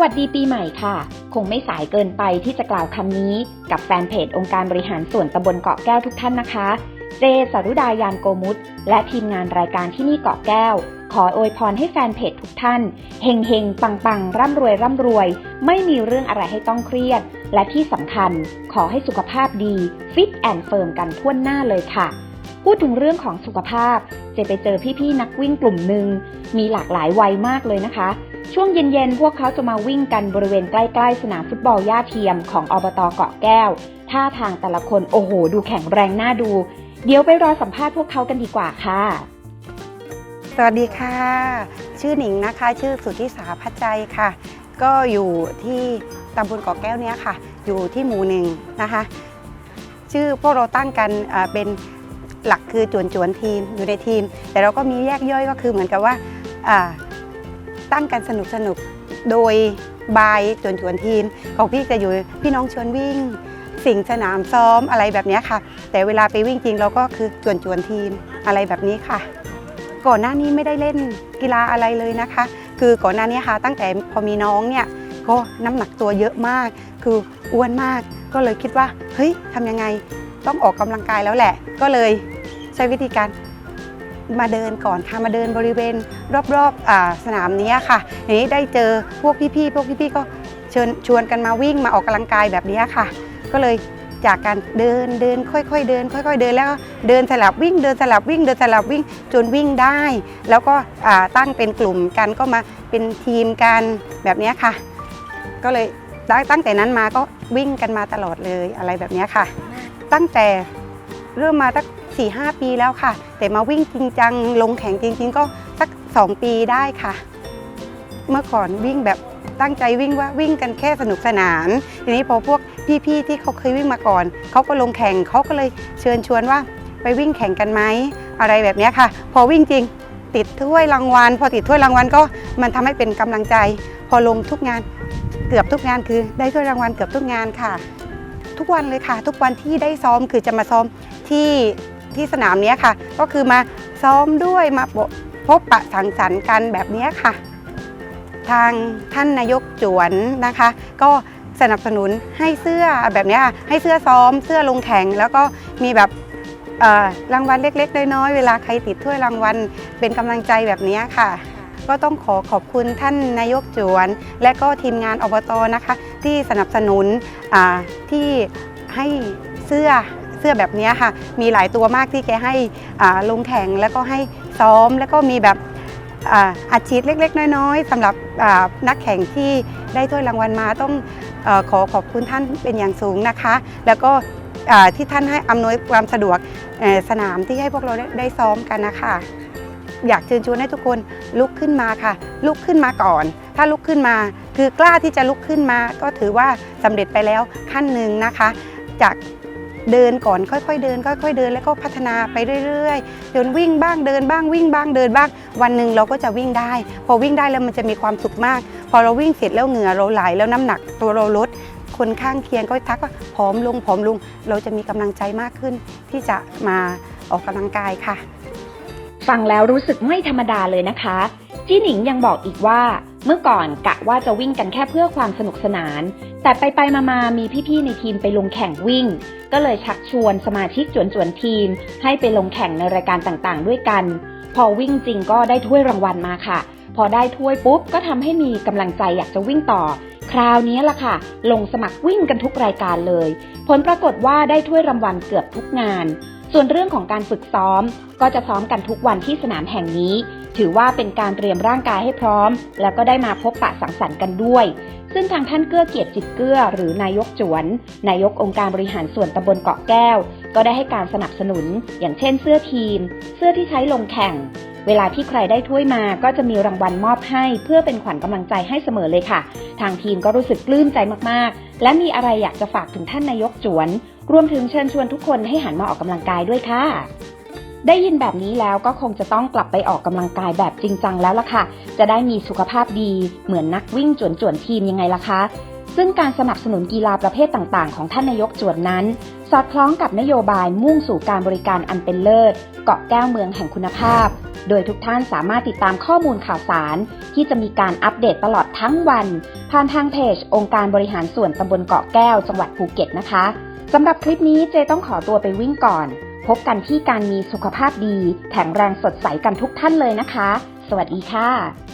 วัสดีปีใหม่ค่ะ คงไม่สายเกินไปที่จะกล่าวคำนี้ กับแฟนเพจองค์การบริหารส่วนตำบลเกาะแก้วทุกท่านนะคะ เจสรุดายานโกมุตและทีมงานรายการที่นี่เกาะแก้ว ขออวยพรให้แฟนเพจทุกท่านเฮงเฮงปังปังร่ำรวยร่ำรวย ไม่มีเรื่องอะไรให้ต้องเครียด และที่สำคัญ ขอให้สุขภาพดีฟิตแอนด์เฟิร์มกันทั่วหน้าเลยค่ะพูดถึงเรื่องของสุขภาพ เจไปเจอพี่ๆนักวิ่งกลุ่มหนึ่งมีหลากหลายวัยมากเลยนะคะ ช่วงเย็นๆ พวกเขาจะมาวิ่งกันบริเวณใกล้ๆ สนามฟุตบอลย่าเทียมของอบตเกาะแก้ว ท่าทางแต่ละคนโอ้โห ดูแข็งแรงน่าดู เดี๋ยวไปรอสัมภาษณ์พวกเขากันดีกว่าค่ะ สวัสดีค่ะ ชื่อหนิงนะคะ ชื่อสุทธิสาพัชใจค่ะ ก็อยู่ที่ตำบลเกาะแก้วเนี้ยค่ะ อยู่ที่หมู่หนึ่งนะคะ ชื่อพวกเราตั้งกันเอ่อเป็นหลักคือจวนจวนๆทีมอยู่ในทีม แต่เราก็มีแยกย่อยก็คือเหมือนกับว่าอ่า ตั้งกันสนุกสนุกโดยบายจวนจวนทีม ของพี่จะอยู่พี่น้องชวนวิ่ง สิ่งสนามซ้อมอะไรแบบนี้ค่ะ แต่เวลาไปวิ่งจริงเราก็คือจวนจวนทีมอะไรแบบนี้ค่ะ ก่อนหน้านี้ไม่ได้เล่นกีฬาอะไรเลยนะคะ คือก่อนหน้านี้ค่ะ ตั้งแต่พอมีน้องเนี่ยก็น้ำหนักตัวเยอะมาก คืออ้วนมากก็เลยคิดว่า เฮ้ยทำยังไงต้องออกกำลังกายแล้วแหละ ก็เลยใช้วิธีการ มาเดินก่อนค่ะมาเดินบริเวณรอบๆสนามนี้ค่ะนี้ได้เจอพวกพี่ๆพวกพี่ๆก็เชิญชวนกันมาวิ่งมาออกกำลังกายแบบนี้ค่ะ ก็เลยจากการเดินเดินค่อยๆเดิน ค่อย ๆ เดินแล้วเดินสลับวิ่งเดินสลับวิ่งเดินสลับวิ่งจนวิ่งได้ แล้วก็ตั้งเป็นกลุ่มกันก็มาเป็นทีมกันแบบนี้ค่ะ ก็เลยตั้งแต่นั้นมาก็วิ่งกันมาตลอดเลยอะไรแบบนี้ค่ะ ตั้งแต่เริ่มมาตั้ง สี่ห้าปีแล้วค่ะ แต่มาวิ่งจริงจังลงแข่งจริง ๆ ก็สักสองปีได้ค่ะ เมื่อก่อนวิ่งแบบตั้งใจวิ่งว่าวิ่งกันแค่สนุกสนาน ทีนี้พอพวกพี่ๆที่เขาเคยวิ่งมาก่อน เขาก็ลงแข่งเขาก็เลยเชิญชวนว่าไปวิ่งแข่งกันไหมอะไรแบบนี้ค่ะ พอวิ่งจริงติดถ้วยรางวัล พอติดถ้วยรางวัลก็มันทำให้เป็นกำลังใจ พอลงทุกงานเกือบทุกงานคือได้ถ้วยรางวัลเกือบทุกงานค่ะ ทุกวันเลยค่ะ ทุกวันที่ได้ซ้อมคือจะมาซ้อมที่ ที่สนามนี้ค่ะ ก็คือมาซ้อมด้วยมาพบปะสังสรรค์กันแบบนี้ค่ะ ทางท่านนายกจวนนะคะ ก็สนับสนุนให้เสื้อแบบนี้ค่ะให้เสื้อซ้อมเสื้อลงแข่งแล้วก็มีแบบรางวัลเล็ก ๆ น้อยๆเวลาใครติดถ้วยรางวัลเป็นกำลังใจแบบนี้ค่ะ ก็ต้องขอขอบคุณท่านนายกจวน และก็ทีมงานอบตนะคะ ที่สนับสนุนที่ให้เสื้อ เสื้อแบบนี้ค่ะ มีหลายตัวมากที่แกให้ลงแข่งแล้วก็ให้ซ้อมแล้วก็มีแบบอาชีพเล็ก ๆ น้อยๆสำหรับนักแข่งที่ได้ถ้วยรางวัลมาต้องอขอขอบคุณท่านเป็นอย่างสูงนะคะ แล้วก็ที่ท่านให้อำนวยความสะดวกสนามที่ให้พวกเราได้ได้ซ้อมกันนะคะ อยากเชิญชวนให้ทุกคนลุกขึ้นมาค่ะ ลุกขึ้นมาก่อน ถ้าลุกขึ้นมาคือกล้าที่จะลุกขึ้นมา ก็ถือว่าสำเร็จไปแล้วขั้นหนึ่งนะคะ จาก เดินก่อนค่อยๆเดินค่อยๆเดินแล้วก็พัฒนาไปเรื่อยๆเดินวิ่งบ้างเดินบ้างวิ่งบ้างเดินบ้าง วันหนึ่งเราก็จะวิ่งได้ พอวิ่งได้แล้วมันจะมีความสุขมาก พอเราวิ่งเสร็จแล้วเหงื่อเราไหลแล้วน้ำหนักตัวเราลดคนข้างเคียงก็ทักว่าผอมลงผอมลง เราจะมีกำลังใจมากขึ้น ที่จะมาออกกำลังกายค่ะ ฟังแล้วรู้สึกไม่ธรรมดาเลยนะคะจี้หนิงยังบอกอีกว่า เมื่อก่อนกะว่าจะวิ่งกันแค่เพื่อความสนุกสนาน แต่ไปไปมามามีพี่ๆในทีมไปลงแข่งวิ่ง ก็เลยชักชวนสมาชิกจวนจวนๆทีม ให้ไปลงแข่งในรายการต่างๆ ด้วยกัน พอวิ่งจริงก็ได้ถ้วยรางวัลมาค่ะ พอได้ถ้วยปุ๊บก็ทำให้มีกำลังใจอยากจะวิ่งต่อ คราวนี้ล่ะค่ะ ลงสมัครวิ่งกันทุกรายการเลย ผลปรากฏว่าได้ถ้วยรางวัลเกือบทุกงาน ส่วนเรื่องของการฝึกซ้อม ก็จะซ้อมกันทุกวันที่สนามแห่งนี้ ถือว่าเป็นการเตรียมร่างกายให้พร้อม แล้วก็ได้มาพบปะสังสรรค์กันด้วย ซึ่งทางท่านเกื้อเกียรติจิตเกื้อหรือนายกจวน นายกองค์การบริหารส่วนตำบลเกาะแก้ว ก็ได้ให้การสนับสนุน อย่างเช่นเสื้อทีม เสื้อที่ใช้ลงแข่ง เวลาที่ใครได้ถ้วยมาก็จะมีรางวัลมอบให้ เพื่อเป็นขวัญกำลังใจให้เสมอเลยค่ะ ทางทีมก็รู้สึกปลื้มใจมากๆ และมีอะไรอยากจะฝากถึงท่านนายกจวน รวมถึงเชิญชวนทุกคนให้หันมาออกกำลังกายด้วยค่ะ ได้ยินแบบนี้แล้วก็คงจะต้องกลับไปออกกำลังกายแบบจริงจังแล้วล่ะค่ะ จะได้มีสุขภาพดีเหมือนนักวิ่งจวนๆทีมยังไงล่ะคะ ซึ่งการสนับสนุนกีฬาประเภทต่างๆ ของท่านนายกจวนนั้น สอดคล้องกับนโยบายมุ่งสู่การบริการอันเป็นเลิศ เกาะแก้วเมืองแห่งคุณภาพ โดยทุกท่านสามารถติดตามข้อมูลข่าวสาร ที่จะมีการอัปเดตตลอดทั้งวัน ผ่านทางเพจ องค์การบริหารส่วนตำบลเกาะแก้วจังหวัดภูเก็ตนะคะสำหรับคลิปนี้เจต้องขอตัวไปวิ่งก่อน พบกันที่การมีสุขภาพดี แข็งแรงสดใสกันทุกท่านเลยนะคะ สวัสดีค่ะ